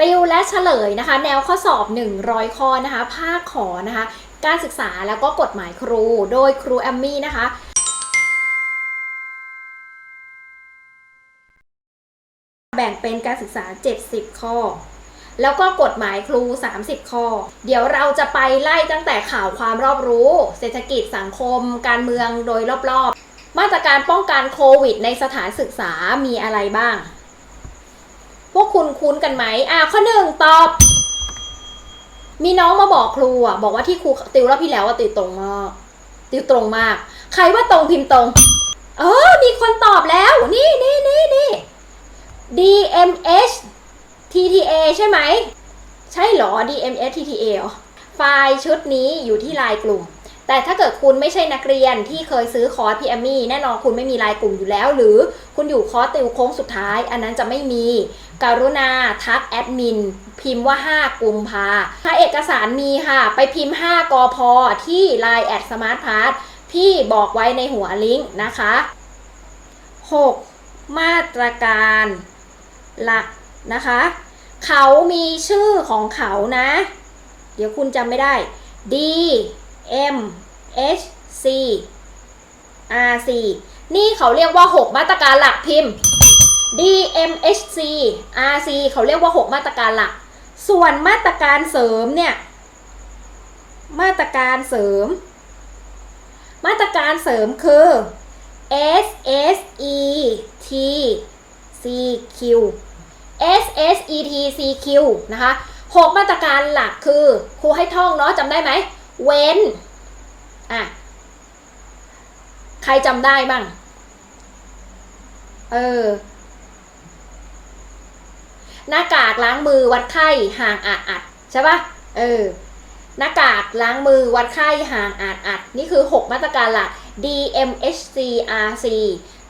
ติวและเฉลยนะคะ แนวข้อสอบ 100 ข้อนะคะ ภาคขอนะคะ การศึกษาแล้วก็กฎหมายครู โดยครูแอมมี่นะคะแบ่งเป็นการศึกษา 70 ข้อ แล้วก็กฎหมายครู 30 ข้อ เดี๋ยวเราจะไปไล่ตั้งแต่ข่าวความรอบรู้ เศรษฐกิจสังคม การเมืองโดยรอบๆ มาตรการป้องกันโควิดในสถานศึกษามีอะไรบ้าง พวกคุณคุ้นกันไหมอะข้อหนึ่งตอบ มีน้องมาบอกครูอะบอกว่าที่ครูติวรอบที่แล้วว่าติวตรงมากติวตรงมาก ใครว่าตรงพิมพ์ตรง เออ มีคนตอบแล้ว นี่นี่นี่นี่ DMH TTA ใช่ไหม ใช่หรอ DMS TTA หรอ ไฟล์ชุดนี้อยู่ที่ไลน์กลุ่ม แต่ถ้าเกิดคุณไม่ใช่นักเรียนที่เคยซื้อคอร์สพีเอมี่แน่นอนคุณไม่มีไลน์กลุ่มอยู่แล้ว หรือคุณอยู่คอร์สติวโค้งสุดท้าย อันนั้นจะไม่มีกรุณาทักแอดมิน พิมพ์ว่า 5 กุมภาถ้าเอกสารมีค่ะ ไปพิมพ์ 5 กอพอที่ Line แอดสมาร์ทพาร์ทพี่บอกไว้ในหัวลิงก์นะคะ 6. มาตรการหลักนะคะ เขามีชื่อของเขานะ เดี๋ยวคุณจำไม่ได้ D M H C R C นี่เขาเรียกว่า 6 มาตรการหลักพิมพ์ D M H C R C เขาเรียกว่า 6 มาตรการหลัก ส่วนมาตรการเสริมเนี่ย มาตรการเสริม มาตรการเสริมคือ S S E T C Q S S E T C Q นะคะหกมาตรการหลักคือ ครูให้ท่องเนาะจำได้ไหม เว้น อะ ใครจำได้บ้าง เออ หน้ากากล้างมือวัดไข้ห่างอาดอัดใช่ปะเออ หน้ากากล้างมือวัดไข้ห่างอาดอัดนี่คือ 6 มาตรการหลัก DMHCRC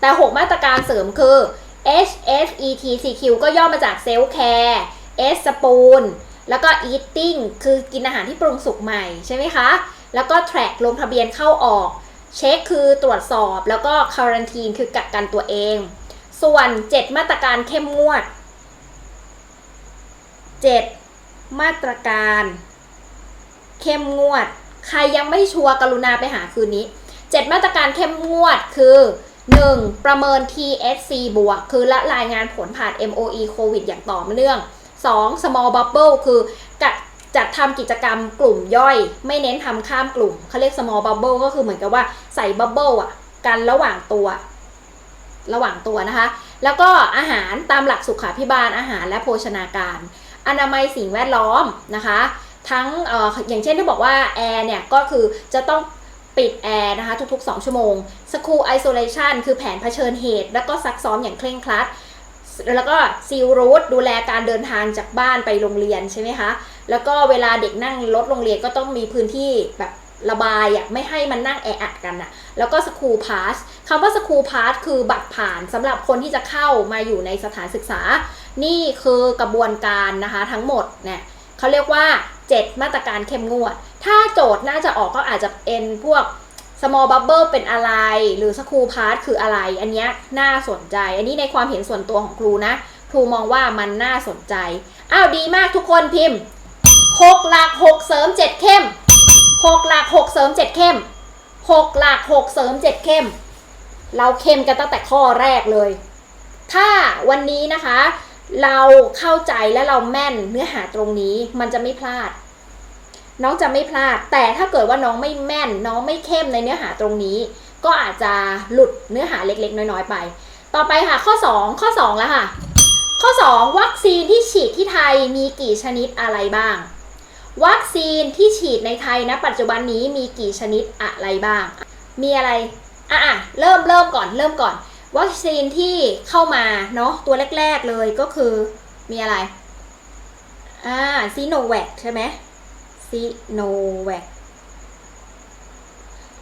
แต่ 6 มาตรการเสริมคือ HSETCQ ก็ย่อมาจาก Self Care S Spoon แล้วก็ Eating คือกินอาหารที่ปรุงสุกใหม่ใช่ไหมคะ แล้วก็ Track ลงทะเบียนเข้าออก เช็คคือตรวจสอบ แล้วก็ Quarantine คือกักกันตัวเอง ส่วน 7 มาตรการเข้มงวด 7 มาตรการ เข้มงวด ใครยังไม่ชัวร์กรุณาไปหาคืนนี้ 7 มาตรการเข้มงวดคือ 1. ประเมิน TSC บวก คือละรายงานผลผ่าน MOE โควิดอย่างต่อเนื่อง 2. small bubble คือกัด จัดทำกิจกรรมกลุ่มย่อย ไม่เน้นทำข้ามกลุ่มเขาเรียก small bubble ก็คือเหมือนกับว่าใส่ bubble อะ กันระหว่างตัว ระหว่างตัวนะคะ แล้วก็อาหารตามหลักสุขาพิบาลอาหารและโภชนาการ อนามัยสิ่งแวดล้อมนะคะ ทั้งอออย่างเช่นที่บอกว่าแอร์เนี่ยก็คือจะต้องปิดแอร์นะคะทุก ๆ 2 ชั่วโมง School Isolation คือแผนเผชิญเหตุ แล้วก็ซักซ้อมอย่างเคร่งครัด แล้วก็ซีลรูทดูแลการเดินทางจากบ้านไปโรงเรียนใช่ไหมคะ แล้วก็เวลาเด็กนั่งรถโรงเรียนก็ต้องมีพื้นที่แบบระบายอะไม่ให้มันนั่งแออัดกันอะ แล้วก็ School Pass คำว่า School Pass คือบัตรผ่านสำหรับคนที่จะเข้ามาอยู่ในสถานศึกษา นี่คือกระบวนการนะคะทั้งหมดเนี่ยเขาเรียกว่า 7 มาตรการเข้มงวด ถ้าโจทย์น่าจะออกก็อาจจะเป็นพวก small bubble เป็นอะไร หรือ school pass คืออะไร อันนี้น่าสนใจ อันนี้ในความเห็นส่วนตัวของครูนะ ครูมองว่ามันน่าสนใจ อ้าวดีมากทุกคนพิมพ์ 6หลัก6เสริม7เข้ม6หลัก6เสริม7เข้ม6หลัก6เสริม7เข้ม เราเข้มกันตั้งแต่ข้อแรกเลย ถ้าวันนี้นะคะ เราเข้าใจและเราแม่นเนื้อหาตรงนี้มันจะไม่พลาด น้องจะไม่พลาด แต่ถ้าเกิดว่าน้องไม่แม่น น้องไม่เข้มในเนื้อหาตรงนี้ ก็อาจจะหลุดเนื้อหาเล็กๆ น้อยๆไป ต่อไปค่ะข้อ 2 ข้อ 2 แล้วค่ะ ข้อ 2 วัคซีนที่ฉีดที่ไทยมีกี่ชนิดอะไรบ้าง วัคซีนที่ฉีดในไทยนะปัจจุบันนี้มีกี่ชนิดอะไรบ้าง มีอะไร อะอะเริ่มเริ่มก่อนเริ่มก่อน วัคซีนที่เข้ามาเนาะตัวแรก ๆเลยก็คือมีอะไร อ่าซีโนแวคใช่ไหมซีโนแวค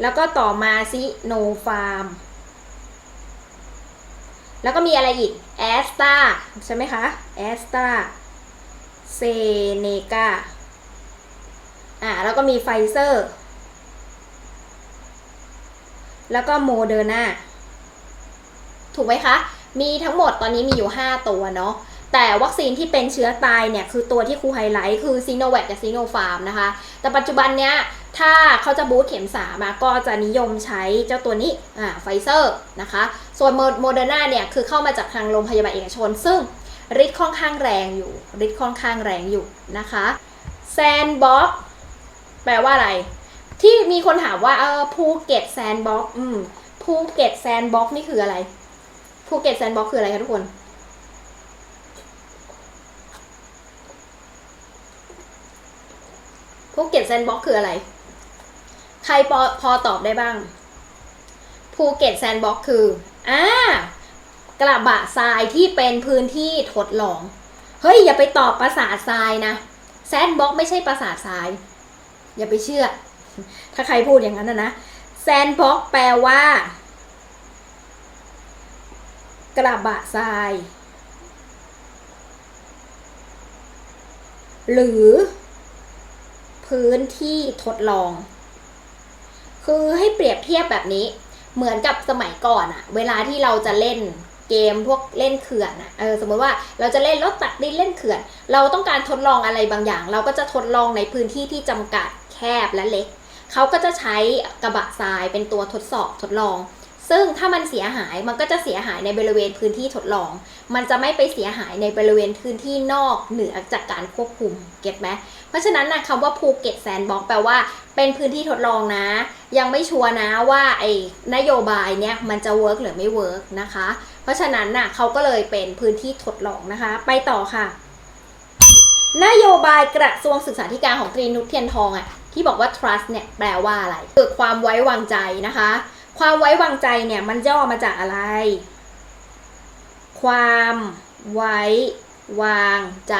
แล้วก็ต่อมาซีโนฟาร์ม แล้วก็มีอะไรอีกแอสตาใช่ไหมคะแอสตาเซเนกา อ่าแล้วก็มีไฟเซอร์ แล้วก็โมเดอร์นาถูกไหมคะ มีทั้งหมดตอนนี้มีอยู่ 5 ตัวเนาะแต่วัคซีนที่เป็นเชื้อตายเนี่ย คือตัวที่ครูไฮไลท์คือซีโนแวคกับซีโนฟาร์มนะคะ แต่ปัจจุบันเนี้ยถ้าเขาจะบูสต์เข็มสามอะก็จะนิยมใช้เจ้าตัวนี้อ่าไฟเซอร์นะคะ ส่วนโมเดอร์นาเนี่ย คือเข้ามาจากทางโรงพยาบาลเอกชน ซึ่งฤทธิ์ค่อนข้างแรงอยู่ฤทธิ์ค่อนข้างแรงอยู่นะคะแซนบ็อก แปลว่าอะไร ที่มีคนถามว่าเออภูเก็ตแซนบ็อกอืมภูเก็ตแซนบ็อกนี่คืออะไรภูเก็ตแซนบ็อกคืออะไรคะทุกคนภูเก็ตแซนบ็อกคืออะไร ใครพอพอตอบได้บ้างภูเก็ตแซนบ็อกคืออ่ากระบะทรายที่เป็นพื้นที่ทดลอง เฮ้ย อย่าไปตอบประสาททรายนะแซนบ็อกไม่ใช่ประสาททราย อย่าไปเชื่อ ถ้าใครพูดอย่างนั้นนะนะแซนบ็อกแปลว่า กระบะทราย หรือ พื้นที่ทดลอง คือให้เปรียบเทียบแบบนี้ เหมือนกับสมัยก่อนอะเวลาที่เราจะเล่นเกมพวกเล่นเขื่อนอะเออสมมติว่าเราจะเล่นรถตักดินเล่นเขื่อน เราต้องการทดลองอะไรบางอย่าง เราก็จะทดลองในพื้นที่ที่จำกัด แคบและเล็ก เขาก็จะใช้กระบะทรายเป็นตัวทดสอบทดลอง ซึ่งถ้ามันเสียหายมันก็จะเสียหายในบริเวณพื้นที่ทดลอง มันจะไม่ไปเสียหายในบริเวณพื้นที่นอกเหนือจากการควบคุมเก็ตไหมเพราะฉะนั้นนะคำว่าภูเก็ตแซนด์บ็อกแปลว่า เป็นพื้นที่ทดลองนะ ยังไม่ชัวร์นะว่าไอ้นโยบายเนี้ยมันจะเวิร์กหรือไม่เวิร์กนะคะ เพราะฉะนั้นน่ะเขาก็เลยเป็นพื้นที่ทดลองนะคะ ไปต่อค่ะนโยบายกระทรวงศึกษาธิการของตรีนุชเทียนทองอะ ที่บอกว่า trust เนี่ยแปลว่าอะไรคือความไว้วางใจนะคะ ความไว้วางใจเนี่ยมันย่อมาจากอะไร ความไว้วางใจ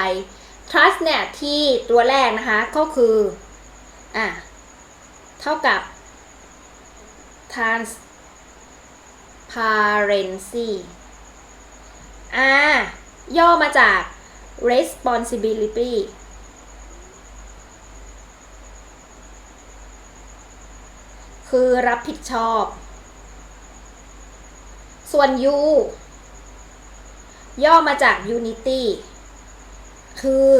trust เนี่ยที่ตัวแรกนะคะก็คืออะเท่ากับ transparency อ่าย่อมาจาก responsibility คือรับผิดชอบ ส่วน U ย่อมาจาก unity คือ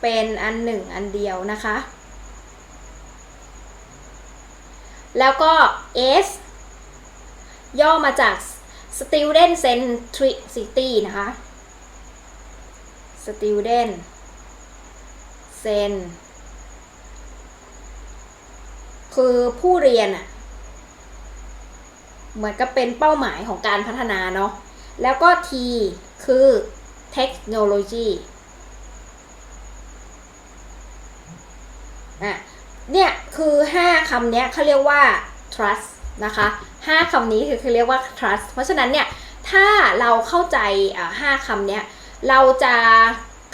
เป็นอันหนึ่งอันเดียวนะคะ แล้วก็ S ย่อมาจาก student centricity นะคะ student Center คือผู้เรียนอะเหมือนกับเป็นเป้าหมายของการพัฒนาเนาะแล้วก็ T คือ technology อะเนี่ยคือ 5คำเนี้ยเขาเรียกว่า trust นะคะ5คำนี้คือเขาเรียกว่า trust เพราะฉะนั้นเนี่ยถ้าเราเข้าใจห้าคำเนี้ยเราจะ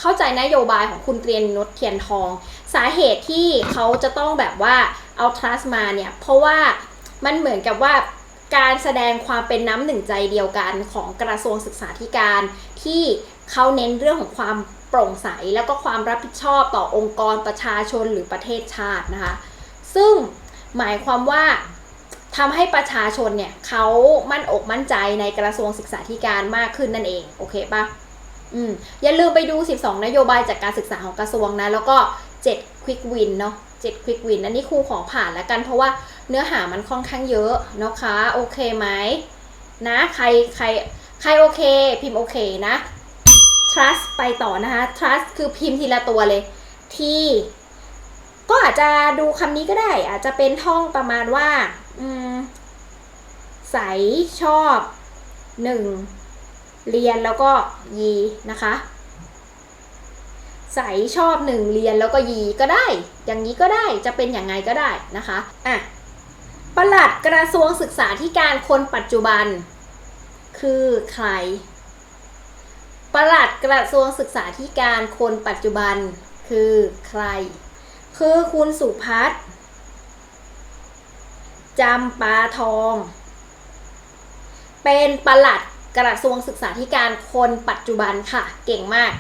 เข้าใจนโยบายของคุณเตรียนนุชเทียนทอง สาเหตุที่เขาจะต้องแบบว่า เอา trust มาเนี่ย เพราะว่ามันเหมือนกับว่าการแสดงความเป็นน้ำหนึ่งใจเดียวกันของกระทรวงศึกษาธิการที่เขาเน้นเรื่องของความโปร่งใส แล้วก็ความรับผิดชอบต่อองค์กรประชาชนหรือประเทศชาตินะคะ ซึ่งหมายความว่าทำให้ประชาชนเนี่ยเขามั่นอกมั่นใจในกระทรวงศึกษาธิการมากขึ้นนั่นเอง โอเคปะอืมอย่าลืมไปดู 12 นโยบายจากการศึกษาของกระทรวงนะ แล้วก็ 7 Quick Win เนาะ 7 Quick Win อันนี้ครูขอผ่านแล้วกันเพราะว่าเนื้อหามันค่อนข้างเยอะนะคะโอเคไหมนะใครใครใครโอเค พิมพ์โอเคนะ trust ไปต่อนะคะ trust คือพิมพ์ทีละตัวเลย T ก็อาจจะดูคำนี้ก็ได้ อาจจะเป็นท่องประมาณว่าใสชอบหนึ่งเรียนแล้วก็ยีนะคะ ใสชอบหนึ่งเรียนแล้วก็ยีก็ได้ อย่างนี้ก็ได้จะเป็นอย่างไงก็ได้นะคะอะปลัดกระทรวงศึกษาธิการคนปัจจุบัน คือใครประหลัดกระทรวงศึกษาธิการคนปัจจุบัน คือใคร คือคุณสุพัฒน์จำปาทอง เป็นประหลัดกระทรวงศึกษาธิการคนปัจจุบันค่ะ เก่งมาก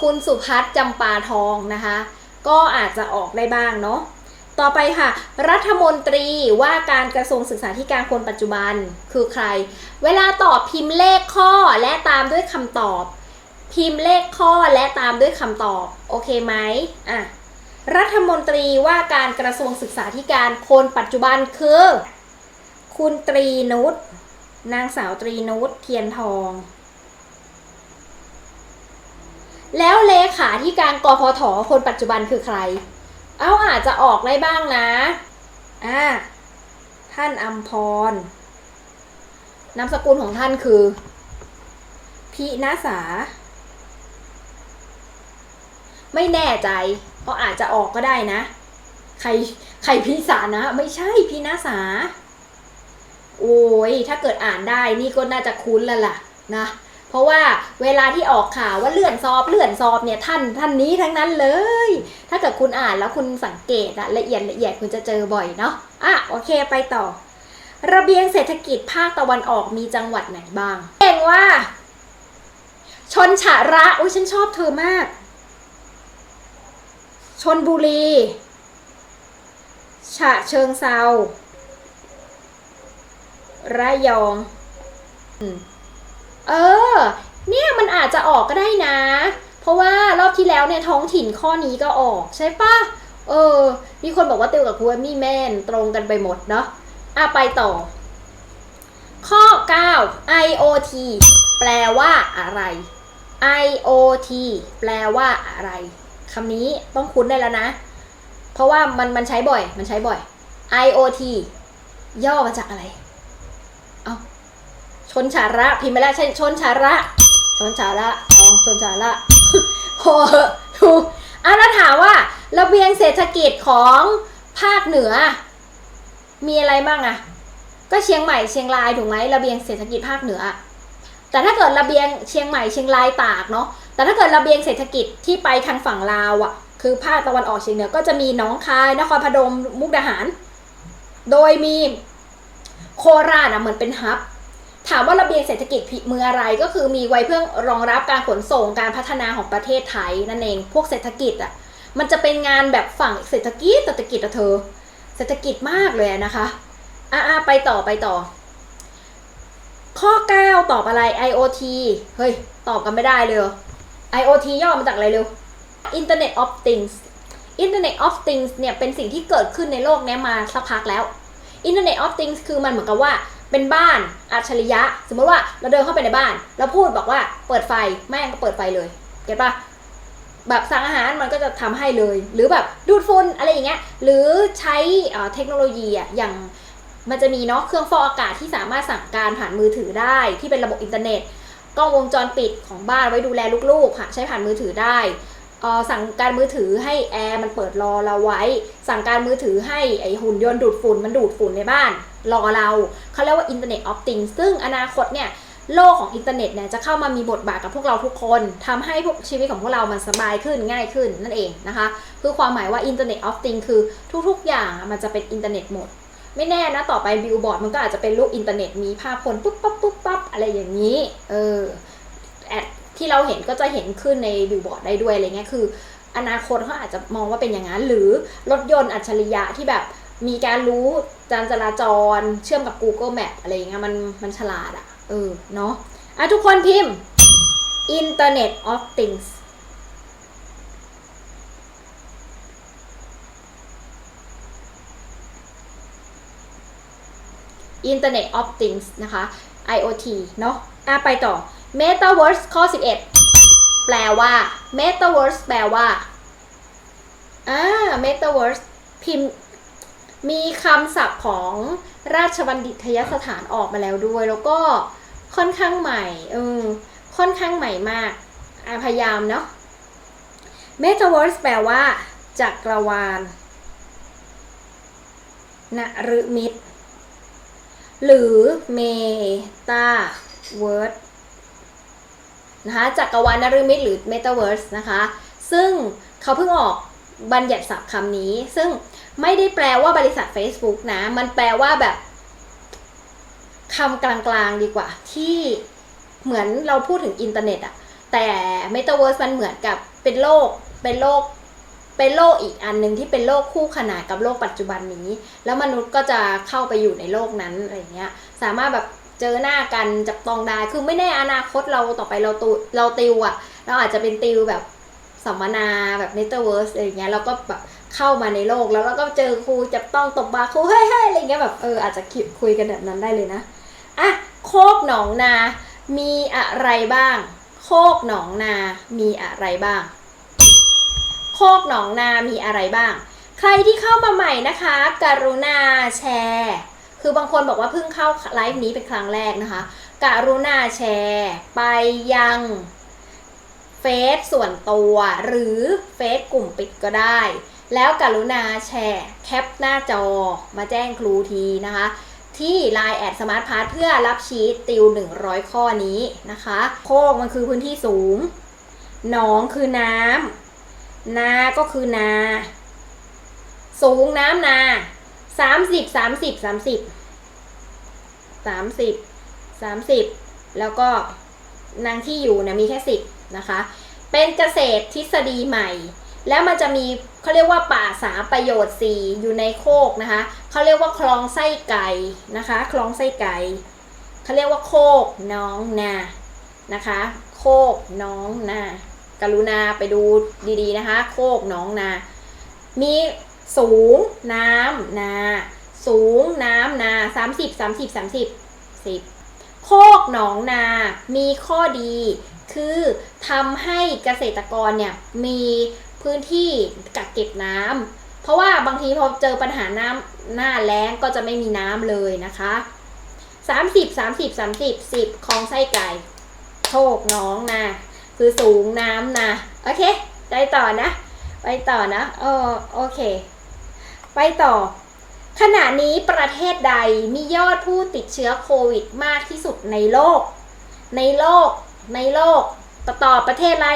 คุณสุพัฒน์จำปาทองนะคะ ก็อาจจะออกได้บ้างเนาะต่อไปค่ะ รัฐมนตรีว่าการกระทรวงศึกษาธิการคนปัจจุบันคือใคร เวลาตอบพิมพ์เลขข้อและตามด้วยคำตอบ พิมพ์เลขข้อและตามด้วยคำตอบ โอเคไหมอะรัฐมนตรีว่าการกระทรวงศึกษาธิการคนปัจจุบันคือ คุณตรีนุชนางสาวตรีนุชเทียนทอง แล้วเลขาธิการกพทคนปัจจุบันคือใคร เอาอาจจะออกได้บ้างนะ อ่า ท่านอัมพร นามสกุลของท่านคือ พินาสา ไม่แน่ใจเพราะอาจจะออกก็ได้นะ ใครใครพิสานะ ไม่ใช่พินาสา โอ้ย ถ้าเกิดอ่านได้นี่ก็น่าจะคุ้นแล้วล่ะนะ เพราะว่าเวลาที่ออกข่าวว่าเลื่อนสอบเลื่อนสอบเนี่ยท่านท่านนี้ทั้งนั้นเลย ถ้าเกิดคุณอ่านแล้วคุณสังเกตอะละเอียดละเอียดคุณจะเจอบ่อยเนาะอะโอเคไปต่อ ระเบียงเศรษฐกิจภาคตะวันออกมีจังหวัดไหนบ้างเก่งว่า ชนฉะระอุ้ยฉันชอบเธอมาก ชนบุรี ฉะเชิงเซาระยอง อืม เออ เนี่ยมันอาจจะออกก็ได้นะ เพราะว่ารอบที่แล้วเนี่ยท้องถิ่นข้อนี้ก็ออกใช่ปะเออ มีคนบอกว่าติวกับครูมี่แม่นตรงกันไปหมดเนาะอะไปต่อ ข้อ 9 IoT แปลว่าอะไร IoT แปลว่าอะไรคำนี้ต้องคุ้นได้แล้วนะ เพราะว่ามันมันใช้บ่อย มันใช้บ่อย IoT ย่อมาจากอะไร ชนชาระพิมพ์ไปแล้วใช่ชนชาระ ชนชาระน้อชนชาระพอเหอะถูกอะแล้วถามว่า ระเบียงเศรษฐกิจของภาคเหนือ มีอะไรบ้างอะก็เชียงใหม่เชียงรายถูกไหมระเบียงเศรษฐกิจภาคเหนือ แต่ถ้าเกิดระเบียงเชียงใหม่เชียงรายตากเนาะแต่ถ้าเกิดระเบียงเศรษฐกิจที่ไปทางฝั่งลาวอะคือภาคตะวันออกเฉียงเหนือก็จะมีหนองคายนครพนมมุกดาหาร โดยมีโคราชอะเหมือนเป็นฮับ ถามว่าระเบียงเศรษฐกิจมืออะไรก็คือมีไว้เพื่อรองรับการขนส่งการพัฒนาของประเทศไทยนั่นเอง พวกเศรษฐกิจอะมันจะเป็นงานแบบฝั่งเศรษฐกิจเศรษฐกิจอะเธอ เศรษฐกิจมากเลยนะคะอะๆไปต่อไปต่อ ข้อ 9 ตอบอะไร IoT เฮ้ย ตอบกันไม่ได้เลย IoT ย่อมาจากอะไรเร็ว Internet of Things Internet of Things เนี่ยเป็นสิ่งที่เกิดขึ้นในโลกเนี้ยมาสักพักแล้ว Internet of Things คือมันเหมือนกับว่า เป็นบ้านอัจฉริยะ สมมติว่าเราเดินเข้าไปในบ้าน แล้วพูดบอกว่าเปิดไฟแม่งก็เปิดไฟเลยเก็ตปะแบบสั่งอาหารมันก็จะทำให้เลย หรือแบบดูดฝุ่นอะไรอย่างเงี้ยหรือใช้เทคโนโลยีอะอย่างมันจะมีเนาะเครื่องฟอกอากาศที่สามารถสั่งการผ่านมือถือได้ ที่เป็นระบบอินเทอร์เน็ตกล้องวงจรปิดของบ้านไว้ดูแลลูกๆค่ะใช้ผ่านมือถือได้สั่งการมือถือให้แอร์มันเปิดรอเราไว้ สั่งการมือถือให้ไอหุ่นยนต์ดูดฝุ่นมันดูดฝุ่นในบ้าน รอเราเขาเรียกว่า Internet of Things ซึ่งอนาคตเนี่ยโลกของอินเทอร์เน็ตเนี่ยจะเข้ามามีบทบาทกับพวกเราทุกคนทำให้พวกชีวิตของพวกเรามันสบายขึ้นง่ายขึ้นนั่นเองนะคะ คือความหมายว่า Internet of Things คือทุกๆ อย่างมันจะเป็นอินเทอร์เน็ตหมด ไม่แน่นะต่อไปบิลบอร์ดมันก็อาจจะเป็นรูปอินเทอร์เน็ตมีภาพคนปุ๊บปั๊บปุ๊บปั๊บอะไรอย่างนี้ เออแอดที่เราเห็นก็จะเห็นขึ้นในบิลบอร์ดได้ด้วยอะไรเงี้ยคือ อนาคตเขาอาจจะมองว่าเป็นอย่างนั้นหรือรถยนต์อัจฉริยะที่แบบ มีการรู้การจราจรเชื่อมกับ Google Map อะไรอย่างเงี้ยมันมันฉลาดอะเออเนาะอะทุกคนพิมพ์ Internet of Things Internet of Things นะคะ IoT เนาะอะไปต่อ Metaverse ข้อ 11 แปลว่า Metaverse แปลว่าอ่า Metaverse พิมพ์ มีคำศัพท์ของราชบัณฑิตยสถานออกมาแล้วด้วย แล้วก็ค่อนข้างใหม่เออค่อนข้างใหม่มากพยายามเนาะ Metaverse แปลว่าจักรวาลนฤมิตหรือ Metaverse นะคะจักรวาลนฤมิตหรือ Metaverse นะคะ ซึ่งเขาเพิ่งออกบัญญัติศัพท์คำนี้ ซึ่ง ไม่ได้แปลว่าบริษัท Facebook นะ มันแปลว่าแบบคำกลางๆดีกว่า ที่เหมือนเราพูดถึงอินเทอร์เน็ตอะแต่ Metaverse มันเหมือนกับเป็นโลกเป็นโลกเป็นโลกอีกอันหนึ่งที่เป็นโลกคู่ขนานกับโลกปัจจุบันนี้ แล้วมนุษย์ก็จะเข้าไปอยู่ในโลกนั้นอะไรเงี้ย สามารถแบบเจอหน้ากันจับต้องได้ คือไม่แน่อนาคตเราต่อไปเราตูเราติวอะเราอาจจะเป็นติวแบบสัมมนาแบบเมตาเวิร์สอะไรเงี้ยเราก็แบบ เข้ามาในโลกแล้วเราก็เจอครูจับต้องตบบาครูเฮ้ยเฮ้ยอะไรเงี้ยแบบเอออาจจะคุยกันแบบนั้นได้เลยนะอะโคกหนองนา มีอะไรบ้าง โคกหนองนา มีอะไรบ้าง โคกหนองนา มีอะไรบ้าง ใครที่เข้ามาใหม่นะคะ กรุณาแชร์ คือบางคนบอกว่าเพิ่งเข้าไลฟ์นี้เป็นครั้งแรกนะคะ กรุณาแชร์ ไปยังเฟซส่วนตัวหรือเฟซกลุ่มปิดก็ได้ แล้วกรุณาแชร์แคปหน้าจอมาแจ้งครูทีนะคะ ที่ Line แอดสมาร์ทพาร์เพื่อรับชีตติว 100 ข้อนี้นะคะ โคกมันคือพื้นที่สูง หนองคือน้ำนาก็คือนา สูงน้ำนาสามสิบสามสิบสามสิบสามสิบสามสิบแล้วก็นางที่อยู่เนี่ยมีแค่สิบนะคะ เป็นเกษตรทฤษฎีใหม่ แล้วมันจะมีเขาเรียกว่าป่าสาประโยชน์สี่อยู่ในโคกนะคะเขาเรียกว่าคลองไส้ไก่นะคะคลองไส้ไก่เขาเรียกว่าโคกน้องนานะคะ โคกน้องนากรุณาไปดูดีๆนะคะ โคกน้องนา มีสูงน้ำนาสูงน้ำนาสามสิบสามสิบสามสิบสิบโคกหนองนา มีข้อดี คือทำให้เกษตรกรเนี่ยมี พื้นที่กักเก็บน้ำเพราะว่าบางทีพอเจอปัญหาน้ำหน้าแล้งก็จะไม่มีน้ำเลยนะคะสามสิบสามสิบสามสิบสิบคลองไส้ไก่โคกหนองนาคือสูงน้ำนาโอเคไปต่อนะ ไปต่อนะเออโอเค ไปต่อ ขณะนี้ประเทศใดมียอดผู้ติดเชื้อโควิดมากที่สุดในโลก ในโลก ในโลกตตอประเทศอะไร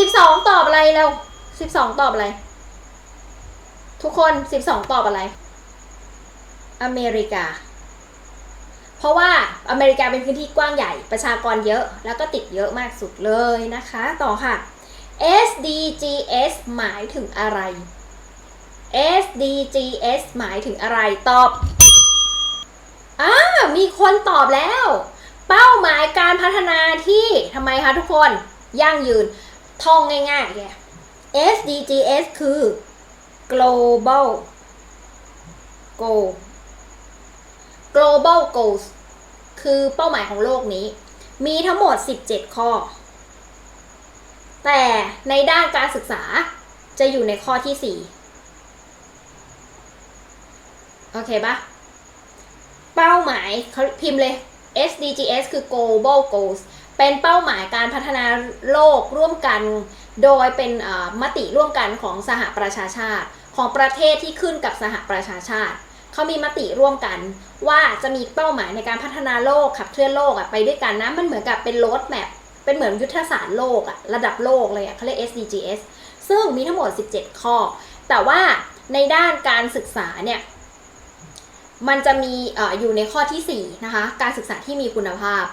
สิบสองตอบอะไรเร็วสิบสองตอบอะไร ทุกคนสิบสองตอบอะไร อเมริกา เพราะว่าอเมริกาเป็นพื้นที่กว้างใหญ่ประชากรเยอะ แล้วก็ติดเยอะมากสุดเลยนะคะ ต่อค่ะ SDGs หมายถึงอะไร SDGs หมายถึงอะไรตอบอ่ามีคนตอบแล้ว เป้าหมายการพัฒนาที่ทำไมคะทุกคน ยั่งยืน ท่องง่ายๆแก SDGs คือ global goal global goals คือเป้าหมายของโลกนี้ มีทั้งหมด 17 ข้อ แต่ในด้านการศึกษาจะอยู่ในข้อที่ 4 โอเคปะเป้าหมายเขาพิมพ์เลย SDGs คือ global goals เป็นเป้าหมายการพัฒนาโลกร่วมกัน โดยเป็นมติร่วมกันของสหประชาชาติ ของประเทศที่ขึ้นกับสหประชาชาติเขามีมติร่วมกัน ว่าจะมีเป้าหมายในการพัฒนาโลกขับเคลื่อนโลกอะไปด้วยกันนะมันเหมือนกับเป็นโรดแมพเป็นเหมือนยุทธศาสตร์โลกอะระดับโลกเลยอะเขาเรียก SDGs ซึ่งมีทั้งหมด 17 ข้อ แต่ว่าในด้านการศึกษาเนี่ยมันจะมีออยู่ในข้อทีสี่4นะคะการศึกษาที่มีคุณภาพ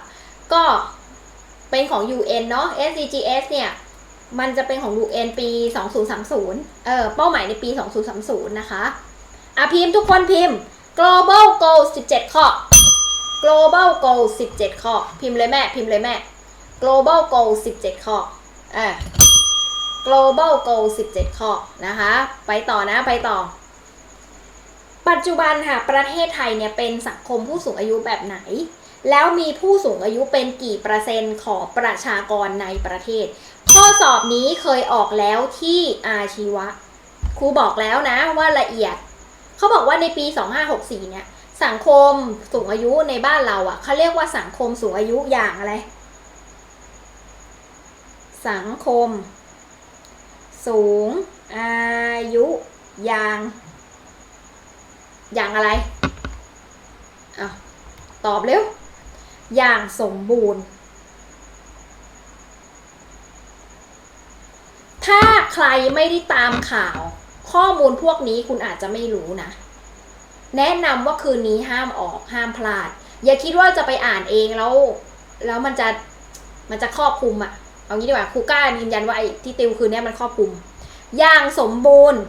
ก็ เป็นของ UN เนาะ SDGs เนี่ยมันจะเป็นของ UN ปี 2030 เออเป้าหมายในปี 2030 นะคะอะพิมพ์ทุกคนพิมพ์ global goal 17 ข้อ global goal 17 ข้อ พิมพ์เลยแม่ พิมพ์เลยแม่ global goal 17 ข้ออ่า global goal 17 ข้อนะคะ ไปต่อนะไปต่อ ปัจจุบันค่ะ ประเทศไทยเนี่ยเป็นสังคมผู้สูงอายุแบบไหน แล้วมีผู้สูงอายุเป็นกี่เปอร์เซ็นต์ของประชากรในประเทศ ข้อสอบนี้เคยออกแล้วที่อาชีวะ ครูบอกแล้วนะว่าละเอียด เขาบอกว่าในปี 2564 เนี่ย สังคมสูงอายุในบ้านเราอะ่ะเขาเรียกว่าสังคมสูงอายุอย่างอะไร สังคม สูงอายุอย่าง อย่างอะไรอ้าวตอบเร็ว อย่างสมบูรณ์ ถ้าใครไม่ได้ตามข่าว ข้อมูลพวกนี้คุณอาจจะไม่รู้นะ แนะนำว่าคืนนี้ห้ามออกห้ามพลาด อย่าคิดว่าจะไปอ่านเองแล้ว แล้วมันจะมันจะครอบคลุมอะเอางี้ดีกว่าครูก้ายืนยันว่าไอ้ที่ติวคืนนี้มันครอบคลุม อย่างสมบูรณ์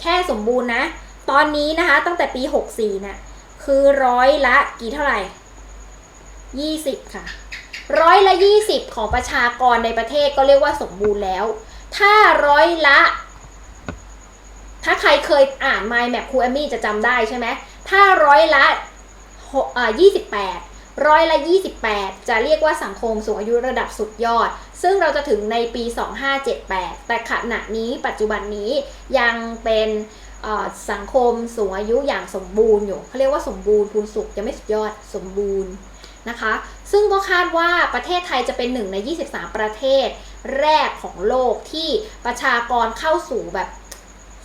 แค่สมบูรณ์นะ ตอนนี้นะคะ ตั้งแต่ปี 64น่ะคือร้อยละกี่เท่าไหร่ 20 ค่ะร้อยละ 20 ของประชากรในประเทศก็เรียกว่าสมบูรณ์แล้ว ถ้าร้อยละ ถ้าใครเคยอ่าน Mind Map ครูแอมมี่จะจำได้ใช่ไหมถ้าร้อยละ28 ร้อยละ 28 จะเรียกว่าสังคมสูงอายุระดับสุดยอด ซึ่งเราจะถึงในปี 2578 แต่ขณะนี้ปัจจุบันนี้ยังเป็นสังคมสูงอายุอย่างสมบูรณ์อยู่เขาเรียกว่าสมบูรณ์พูนสุขยังไม่สุดยอดสมบูรณ์ นะคะ ซึ่งก็คาดว่าประเทศไทยจะเป็นหนึ่งใน 23 ประเทศแรกของโลกที่ประชากรเข้าสู่แบบ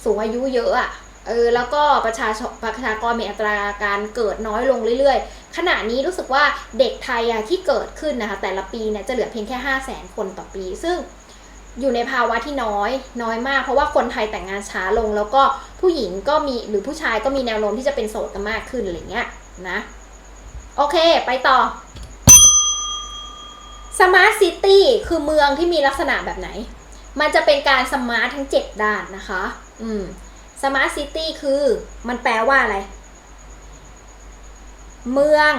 สูงอายุเยอะอะเออแล้วก็ประชาชประชากรมีอัตราการเกิดน้อยลงเรื่อยๆ ขณะนี้รู้สึกว่าเด็กไทยอะที่เกิดขึ้นนะคะ แต่ละปีเนี่ยจะเหลือเพียงแค่ 5 0 0 0 0 0 คนต่อปี ซึ่งอยู่ในภาวะที่น้อยน้อยมาก เพราะว่าคนไทยแต่งงานช้าลง แล้วก็ผู้หญิงก็มีหรือผู้ชายก็มีแนวโน้มที่จะเป็นโสดกันมากขึ้นอะไรเงี้ยนะ โอเค ไปต่อสมาร์ทซิตี้คือเมืองที่มีลักษณะแบบไหน มันจะเป็นการสมาร์ททั้ง 7 ด้านนะคะ อืมสมาร์ทซิตี้คือมันแปลว่าอะไร เมือง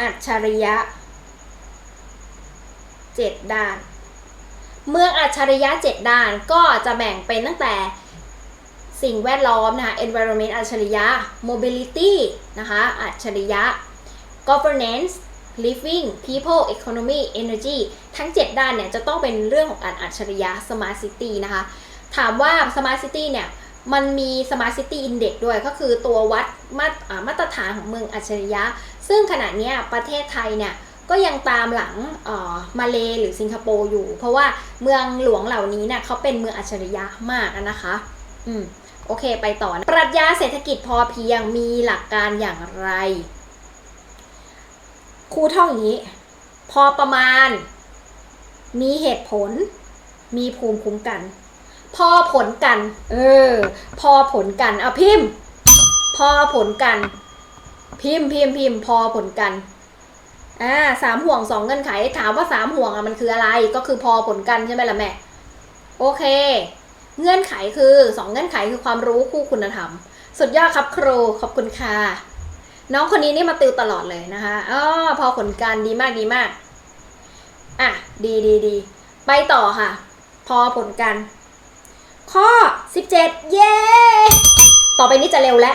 อัจฉริยะเจ็ดด้าน เมืองอัจฉริยะเจ็ดด้านก็จะแบ่งเป็นตั้งแต่ สิ่งแวดล้อมนะคะ environment อัจฉริยะ mobility นะคะ อัจฉริยะ governance living people economy energy ทั้ง 7 ด้านเนี่ยจะต้องเป็นเรื่องของการอัจฉริยะ smart city นะคะ ถามว่า smart city เนี่ยมันมี smart city index ด้วยก็คือตัววัดมาตรอ่ามาตรฐานของเมืองอัจฉริยะ ซึ่งขณะนี้ประเทศไทยเนี่ยก็ยังตามหลังมาเลหรือสิงคโปร์อยู่ เพราะว่าเมืองหลวงเหล่านี้เนี่ยเขาเป็นเมืองอัจฉริยะมากนะคะ อืม โอเคไปต่อนะปรัชญาเศรษฐกิจพอเพียงมีหลักการอย่างไร ครูท่องอย่างนี้ พอประมาณ มีเหตุผล มีภูมิคุ้มกัน พอผลกัน เออ พอผลกันเอาพิมพ์ พอผลกัน พิมพ์พิมพ์พิมพ์พอผลกันอ่าสามห่วงสองเงื่อนไข ถามว่าสามห่วงอะมันคืออะไร ก็คือพอผลกันใช่ไหมล่ะแม่ โอเค เงื่อนไขคือสองเงื่อนไขคือความรู้คู่คุณธรรม สุดยอดครับครูขอบคุณค่ะน้องคนนี้นี่มาติวตลอดเลยนะคะอ๋อพอผลการดีมากดีมาก อะ ดีดีดี ไปต่อค่ะ พอผลการ ข้อ 17 เย้ ต่อไปนี้จะเร็วแล้ว